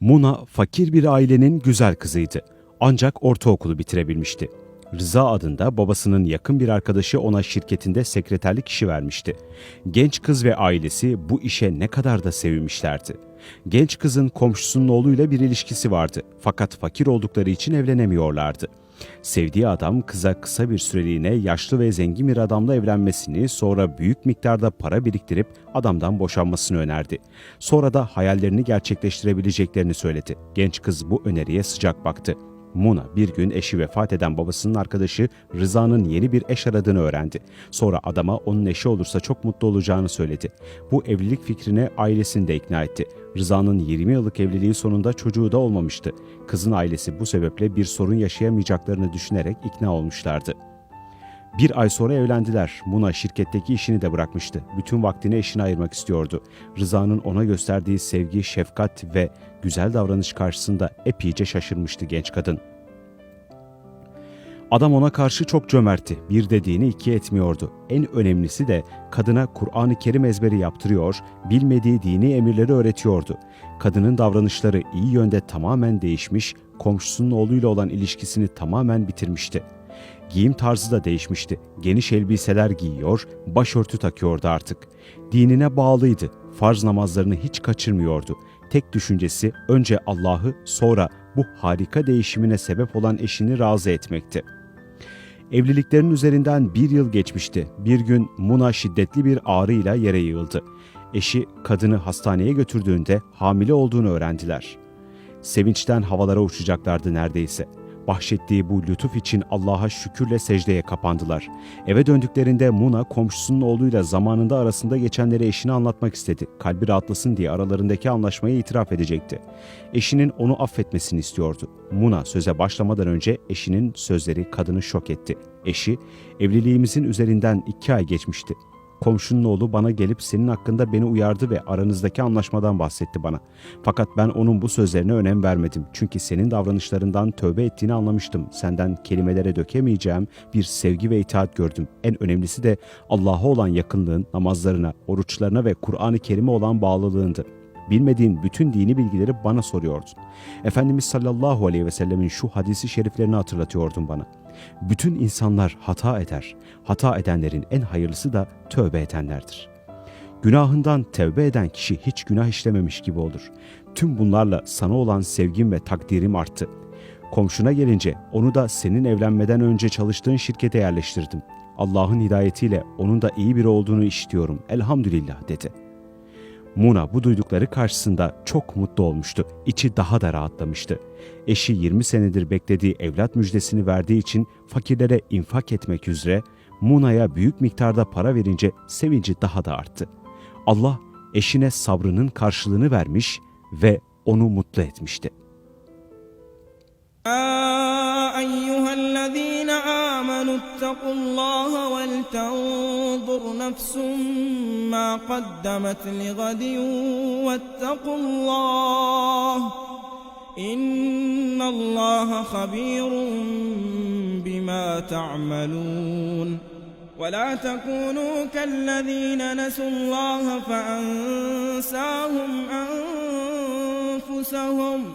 Muna fakir bir ailenin güzel kızıydı. Ancak ortaokulu bitirebilmişti. Rıza adında babasının yakın bir arkadaşı ona şirketinde sekreterlik işi vermişti. Genç kız ve ailesi bu işe ne kadar da sevinmişlerdi. Genç kızın komşusunun oğluyla bir ilişkisi vardı fakat fakir oldukları için evlenemiyorlardı. Sevdiği adam kıza kısa bir süreliğine yaşlı ve zengin bir adamla evlenmesini, sonra büyük miktarda para biriktirip adamdan boşanmasını önerdi. Sonra da hayallerini gerçekleştirebileceklerini söyledi. Genç kız bu öneriye sıcak baktı. Muna bir gün eşi vefat eden babasının arkadaşı Rıza'nın yeni bir eş aradığını öğrendi. Sonra adama onun eşi olursa çok mutlu olacağını söyledi. Bu evlilik fikrine ailesini de ikna etti. Rıza'nın 20 yıllık evliliği sonunda çocuğu da olmamıştı. Kızın ailesi bu sebeple bir sorun yaşayamayacaklarını düşünerek ikna olmuşlardı. Bir ay sonra evlendiler. Muna şirketteki işini de bırakmıştı. Bütün vaktini eşine ayırmak istiyordu. Rıza'nın ona gösterdiği sevgi, şefkat ve güzel davranış karşısında epeyce şaşırmıştı genç kadın. Adam ona karşı çok cömertti. Bir dediğini iki etmiyordu. En önemlisi de kadına Kur'an-ı Kerim ezberi yaptırıyor, bilmediği dini emirleri öğretiyordu. Kadının davranışları iyi yönde tamamen değişmiş, komşusunun oğluyla olan ilişkisini tamamen bitirmişti. Giyim tarzı da değişmişti. Geniş elbiseler giyiyor, başörtü takıyordu artık. Dinine bağlıydı. Farz namazlarını hiç kaçırmıyordu. Tek düşüncesi önce Allah'ı sonra bu harika değişimine sebep olan eşini razı etmekti. Evliliklerin üzerinden bir yıl geçmişti. Bir gün Muna şiddetli bir ağrıyla yere yığıldı. Eşi kadını hastaneye götürdüğünde hamile olduğunu öğrendiler. Sevinçten havalara uçacaklardı neredeyse. Bahşettiği bu lütuf için Allah'a şükürle secdeye kapandılar. Eve döndüklerinde Muna komşusunun oğluyla zamanında arasında geçenleri eşine anlatmak istedi. Kalbi rahatlasın diye aralarındaki anlaşmayı itiraf edecekti. Eşinin onu affetmesini istiyordu. Muna söze başlamadan önce eşinin sözleri kadını şok etti. Eşi, evliliğimizin üzerinden iki ay geçmişti. Komşunun oğlu bana gelip senin hakkında beni uyardı ve aranızdaki anlaşmadan bahsetti bana. Fakat ben onun bu sözlerine önem vermedim. Çünkü senin davranışlarından tövbe ettiğini anlamıştım. Senden kelimelere dökemeyeceğim bir sevgi ve itaat gördüm. En önemlisi de Allah'a olan yakınlığın, namazlarına, oruçlarına ve Kur'an-ı Kerim'e olan bağlılığındı. Bilmediğin bütün dini bilgileri bana soruyordun. Efendimiz sallallahu aleyhi ve sellemin şu hadisi şeriflerini hatırlatıyordun bana. Bütün insanlar hata eder. Hata edenlerin en hayırlısı da tövbe edenlerdir. Günahından tevbe eden kişi hiç günah işlememiş gibi olur. Tüm bunlarla sana olan sevgim ve takdirim arttı. Komşuna gelince onu da senin evlenmeden önce çalıştığın şirkete yerleştirdim. Allah'ın hidayetiyle onun da iyi biri olduğunu işitiyorum. Elhamdülillah dedi.'' Muna bu duydukları karşısında çok mutlu olmuştu. İçi daha da rahatlamıştı. Eşi 20 senedir beklediği evlat müjdesini verdiği için fakirlere infak etmek üzere Muna'ya büyük miktarda para verince sevinci daha da arttı. Allah eşine sabrının karşılığını vermiş ve onu mutlu etmişti. Aa! الذين آمنوا اتقوا الله ولتنظر نفس ما قدمت لغد واتقوا الله إن الله خبير بما تعملون ولا تكونوا كالذين نسوا الله فأنساهم أنفسهم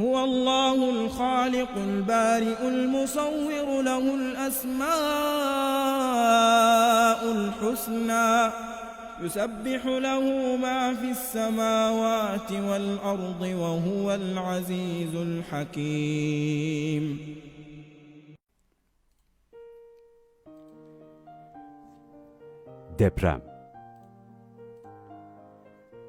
هو الله الخالق البارئ المصور له الأسماء الحسنى يسبح له ما في السماوات والأرض وهو العزيز الحكيم. Deprem.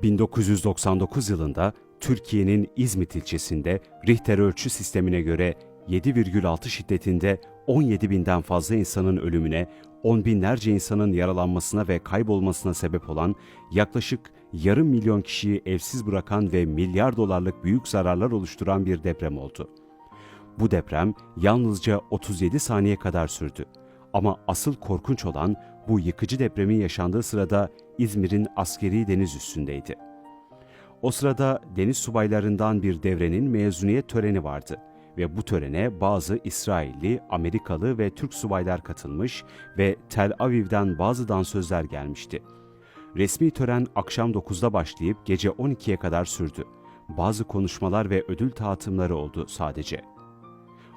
1999 yılında Türkiye'nin İzmit ilçesinde Richter ölçü sistemine göre 7,6 şiddetinde 17 binden fazla insanın ölümüne, on binlerce insanın yaralanmasına ve kaybolmasına sebep olan yaklaşık yarım milyon kişiyi evsiz bırakan ve milyar dolarlık büyük zararlar oluşturan bir deprem oldu. Bu deprem yalnızca 37 saniye kadar sürdü. Ama asıl korkunç olan bu yıkıcı depremin yaşandığı sırada İzmir'in askeri deniz üstündeydi. O sırada deniz subaylarından bir devrenin mezuniyet töreni vardı ve bu törene bazı İsrailli, Amerikalı ve Türk subaylar katılmış ve Tel Aviv'den bazı dansözler gelmişti. Resmi tören akşam 9'da başlayıp gece 12'ye kadar sürdü. Bazı konuşmalar ve ödül dağıtımları oldu sadece.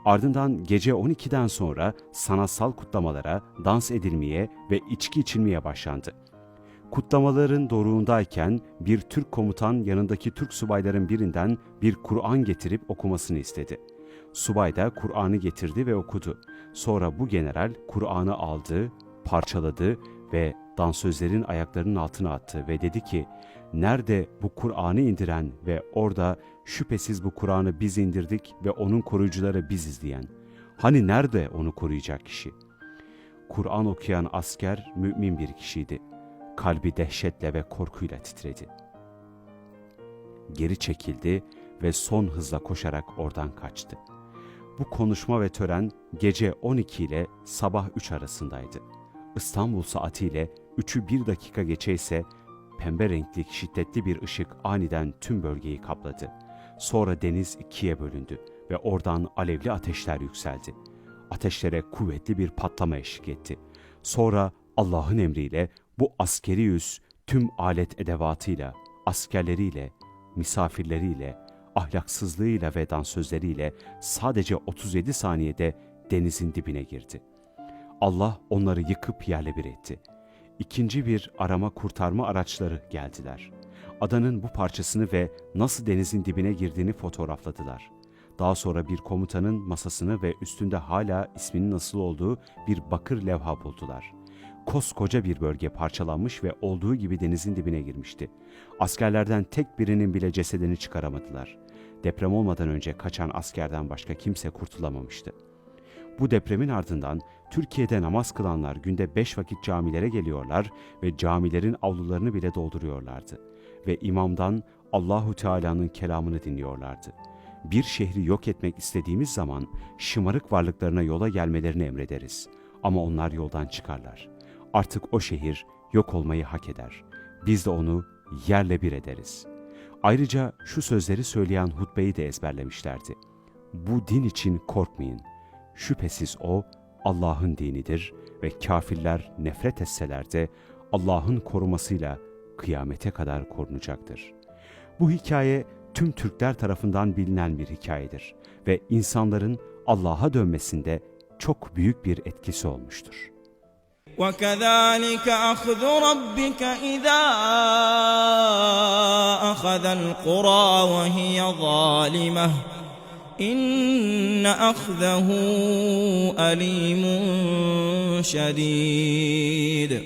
Ardından gece 12'den sonra sanatsal kutlamalara, dans edilmeye ve içki içilmeye başlandı. Kutlamaların doruğundayken bir Türk komutan yanındaki Türk subayların birinden bir Kur'an getirip okumasını istedi. Subay da Kur'an'ı getirdi ve okudu. Sonra bu general Kur'an'ı aldı, parçaladı ve dansözlerin ayaklarının altına attı ve dedi ki, Nerede bu Kur'an'ı indiren ve orada şüphesiz bu Kur'an'ı biz indirdik ve onun koruyucuları biziz diyen? Hani nerede onu koruyacak kişi? Kur'an okuyan asker mümin bir kişiydi. Kalbi dehşetle ve korkuyla titredi. Geri çekildi ve son hızla koşarak oradan kaçtı. Bu konuşma ve tören gece 12 ile sabah 3 arasındaydı. İstanbul saatiyle 3'ü 1 dakika geçe ise pembe renkli şiddetli bir ışık aniden tüm bölgeyi kapladı. Sonra deniz ikiye bölündü ve oradan alevli ateşler yükseldi. Ateşlere kuvvetli bir patlama eşlik etti. Sonra Allah'ın emriyle bu askeri yüz tüm alet edevatıyla, askerleriyle, misafirleriyle, ahlaksızlığıyla ve dansözleriyle sadece 37 saniyede denizin dibine girdi. Allah onları yıkıp yerle bir etti. İkinci bir arama kurtarma araçları geldiler. Adanın bu parçasını ve nasıl denizin dibine girdiğini fotoğrafladılar. Daha sonra bir komutanın masasını ve üstünde hala isminin nasıl olduğu bir bakır levha buldular. Koskoca bir bölge parçalanmış ve olduğu gibi denizin dibine girmişti. Askerlerden tek birinin bile cesedini çıkaramadılar. Deprem olmadan önce kaçan askerden başka kimse kurtulamamıştı. Bu depremin ardından Türkiye'de namaz kılanlar günde beş vakit camilere geliyorlar ve camilerin avlularını bile dolduruyorlardı. Ve imamdan Allahu Teala'nın kelamını dinliyorlardı. Bir şehri yok etmek istediğimiz zaman şımarık varlıklarına yola gelmelerini emrederiz. Ama onlar yoldan çıkarlar. Artık o şehir yok olmayı hak eder. Biz de onu yerle bir ederiz. Ayrıca şu sözleri söyleyen hutbeyi de ezberlemişlerdi. Bu din için korkmayın. Şüphesiz o Allah'ın dinidir ve kafirler nefret etseler de Allah'ın korumasıyla kıyamete kadar korunacaktır. Bu hikaye tüm Türkler tarafından bilinen bir hikayedir ve insanların Allah'a dönmesinde çok büyük bir etkisi olmuştur. وكذلك أخذ ربك إذا أخذ القرى وهي ظالمة. إن أخذه أليم شديد.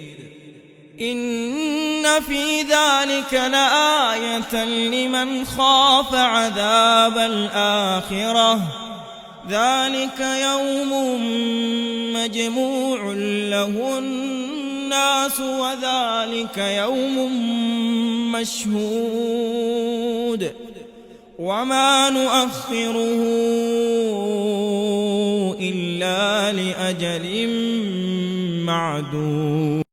إن في ذلك لآية لمن خاف عذاب الآخرة. ذلك يوم مجموع له الناس وذلك يوم مشهود وما نؤخره إلا لأجل معدود